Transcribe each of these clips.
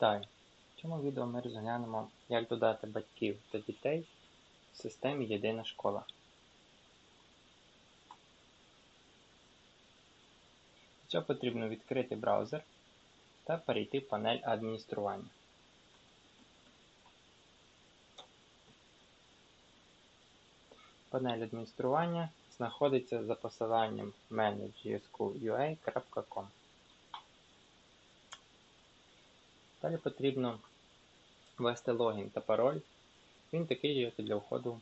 Вітаю! В цьому відео ми розглянемо, як додати батьків та дітей в системі Єдина школа. Для цього потрібно відкрити браузер та перейти в панель адміністрування. Панель адміністрування знаходиться за посиланням manage.gschool.ua.com Далі потрібно ввести логін та пароль. Він такий же, як для входу в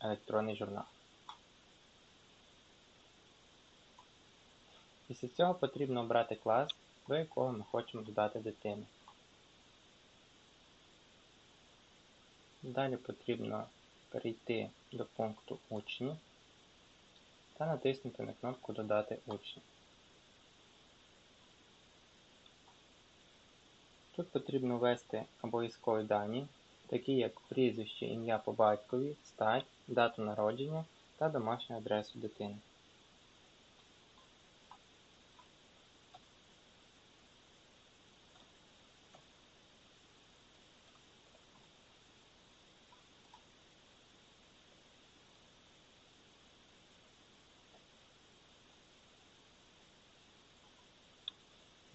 електронний журнал. Після цього потрібно обрати клас, до якого ми хочемо додати дитину. Далі потрібно перейти до пункту Учні та натиснути на кнопку Додати учні. Тут потрібно ввести обов'язкові дані, такі як прізвище, ім'я по батькові, стать, дату народження та домашню адресу дитини.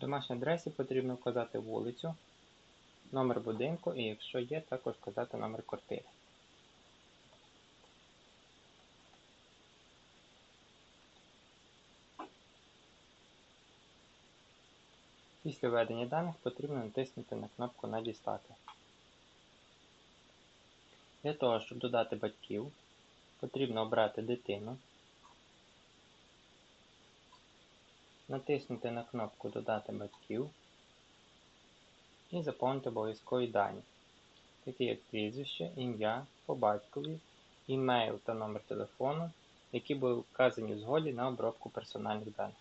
Домашній адресі потрібно вказати вулицю, номер будинку і якщо є, також вказати номер квартири. Після введення даних потрібно натиснути на кнопку Надіслати. Для того, щоб додати батьків, потрібно обрати дитину, натиснути на кнопку Додати батьків і заповнити обов'язкові дані, такі як прізвище, ім'я, по батькові, імейл та номер телефону, які були вказані в згоді на обробку персональних даних.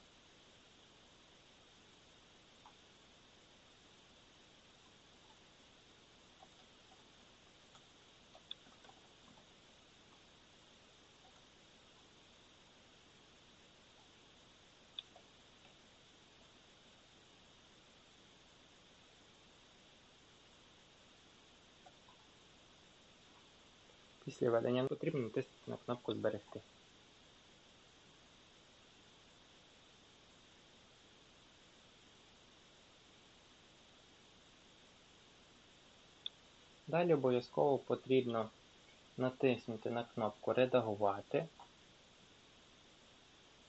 Після введення потрібно натиснути на кнопку Зберегти. Далі обов'язково потрібно натиснути на кнопку Редагувати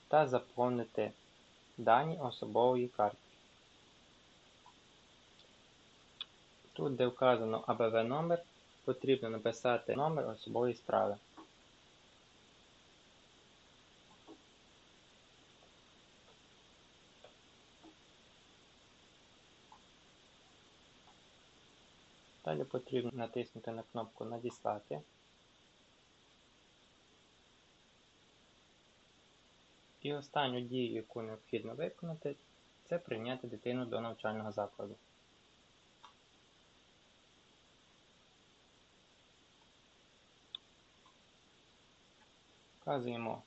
та заповнити дані особової картки. Тут, де вказано АБВ номер, потрібно написати номер особової справи. Далі потрібно натиснути на кнопку Надіслати. І останню дію, яку необхідно виконати, це прийняти дитину до навчального закладу. Вказуємо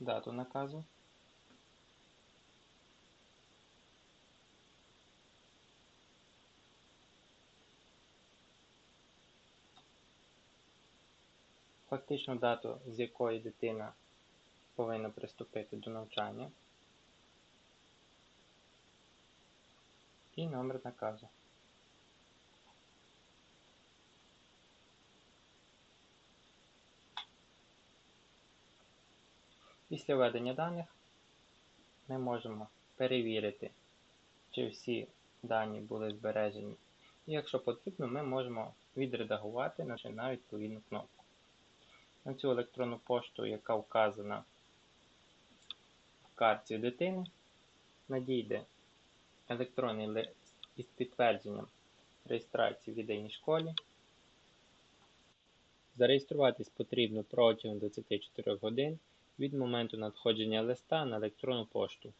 дату наказу. Фактичну дату, з якої дитина повинна приступити до навчання. І номер наказу. Після введення даних ми можемо перевірити, чи всі дані були збережені. І якщо потрібно, ми можемо відредагувати на відповідну кнопку. На цю електронну пошту, яка вказана в картці дитини, надійде електронний лист із підтвердженням реєстрації в єдиній школі. Зареєструватись потрібно протягом 24 годин від моменту надходження листа на електронну пошту.